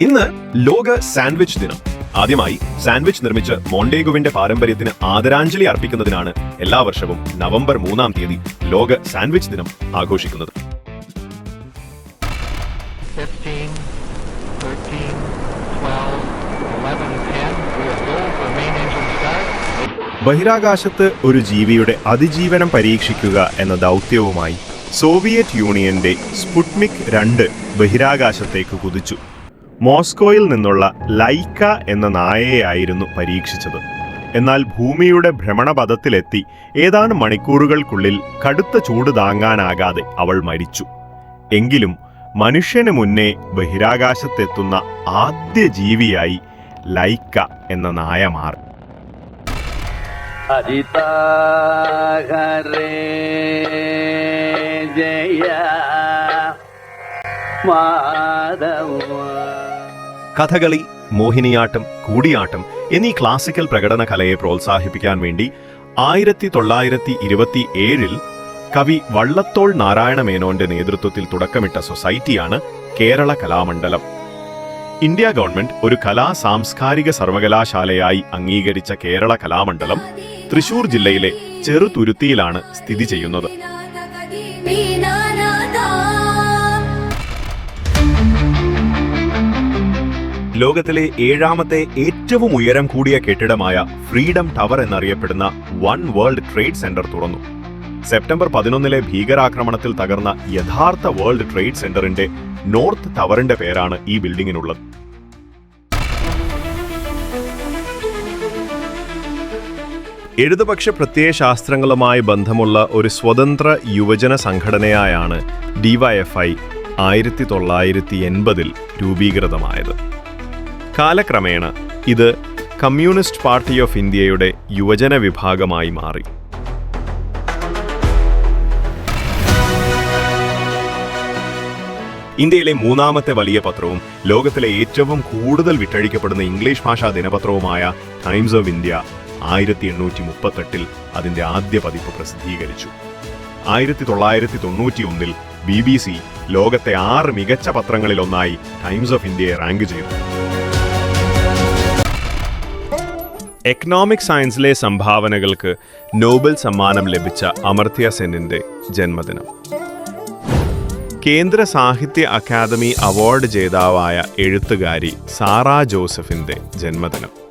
ഇന്ന് ലോക സാൻഡ്വിച്ച് ദിനം ആദ്യമായി സാൻഡ്വിച്ച് നിർമ്മിച്ച് മോണ്ടേഗുവിന്റെ പാരമ്പര്യത്തിന് ആദരാഞ്ജലി അർപ്പിക്കുന്നതിനാണ് എല്ലാ വർഷവും നവംബർ മൂന്നാം തീയതി ലോക സാൻഡ്വിച്ച് ദിനം ആഘോഷിക്കുന്നത് 15, 13, 12, 11, 10. We are go for main start. ബഹിരാകാശത്ത് ഒരു ജീവിയുടെ അതിജീവനം പരീക്ഷിക്കുക എന്ന ദൗത്യവുമായി സോവിയറ്റ് യൂണിയന്റെ സ്പുട്നിക് രണ്ട് ബഹിരാകാശത്തേക്ക് കുതിച്ചു മോസ്കോയിൽ നിന്നുള്ള ലൈക്ക എന്ന നായയെയായിരുന്നു പരീക്ഷിച്ചത്. എന്നാൽ ഭൂമിയുടെ ഭ്രമണപഥത്തിലെത്തി ഏതാനും മണിക്കൂറുകൾക്കുള്ളിൽ കടുത്ത ചൂട് താങ്ങാനാകാതെ അവൾ മരിച്ചു. എങ്കിലും മനുഷ്യന് മുന്നേ ബഹിരാകാശത്തെത്തുന്ന ആദ്യ ജീവിയായി ലൈക്ക എന്ന നായ മാറി. മാധവ കഥകളി മോഹിനിയാട്ടം കൂടിയാട്ടം എന്നീ ക്ലാസിക്കൽ പ്രകടന കലയെ പ്രോത്സാഹിപ്പിക്കാൻ വേണ്ടി ആയിരത്തി തൊള്ളായിരത്തി ഇരുപത്തി ഏഴിൽ കവി വള്ളത്തോൾ നാരായണ മേനോന്റെ നേതൃത്വത്തിൽ തുടക്കമിട്ട സൊസൈറ്റിയാണ് കേരള കലാമണ്ഡലം. ഇന്ത്യ ഗവൺമെന്റ് ഒരു കലാ സാംസ്കാരിക സർവകലാശാലയായി അംഗീകരിച്ച കേരള കലാമണ്ഡലം തൃശൂർ ജില്ലയിലെ ചെറുതുരുത്തിയിലാണ് സ്ഥിതി ചെയ്യുന്നത്. ലോകത്തിലെ ഏഴാമത്തെ ഏറ്റവും ഉയരം കൂടിയ കെട്ടിടമായ ഫ്രീഡം ടവർ എന്നറിയപ്പെടുന്ന വൺ വേൾഡ് ട്രേഡ് സെന്റർ തുറന്നു. സെപ്റ്റംബർ പതിനൊന്നിലെ ഭീകരാക്രമണത്തിൽ തകർന്ന യഥാർത്ഥ വേൾഡ് ട്രേഡ് സെന്ററിന്റെ നോർത്ത് ടവറിന്റെ പേരാണ് ഈ ബിൽഡിങ്ങിനുള്ളത്. ഇടതുപക്ഷ പ്രത്യയശാസ്ത്രങ്ങളുമായി ബന്ധമുള്ള ഒരു സ്വതന്ത്ര യുവജന സംഘടനയായാണ് ഡിവൈഎഫ്ഐ ആയിരത്തി തൊള്ളായിരത്തി എൺപതിൽ രൂപീകൃതമായത്. കാലക്രമേണ ഇത് കമ്മ്യൂണിസ്റ്റ് പാർട്ടി ഓഫ് ഇന്ത്യയുടെ യുവജന വിഭാഗമായി മാറി. ഇന്ത്യയിലെ മൂന്നാമത്തെ വലിയ പത്രവും ലോകത്തിലെ ഏറ്റവും കൂടുതൽ വിറ്റഴിക്കപ്പെടുന്ന ഇംഗ്ലീഷ് ഭാഷാ ദിനപത്രവുമായ ടൈംസ് ഓഫ് ഇന്ത്യ ആയിരത്തി എണ്ണൂറ്റി മുപ്പത്തെട്ടിൽ അതിന്റെ ആദ്യ പതിപ്പ് പ്രസിദ്ധീകരിച്ചു. ആയിരത്തി തൊള്ളായിരത്തി തൊണ്ണൂറ്റി ഒന്നിൽ ബി ബി സി ലോകത്തെ ആറ് മികച്ച പത്രങ്ങളിലൊന്നായി ടൈംസ് ഓഫ് ഇന്ത്യയെ റാങ്ക് ചെയ്തു. എക്കണോമിക് സയൻസിലെ സംഭാവനകൾക്ക് നോബൽ സമ്മാനം ലഭിച്ച അമർത്യ സെന്നിന്റെ ജന്മദിനം. കേന്ദ്ര സാഹിത്യ അക്കാദമി അവാർഡ് ജേതാവായ എഴുത്തുകാരി സാറാ ജോസഫിന്റെ ജന്മദിനം.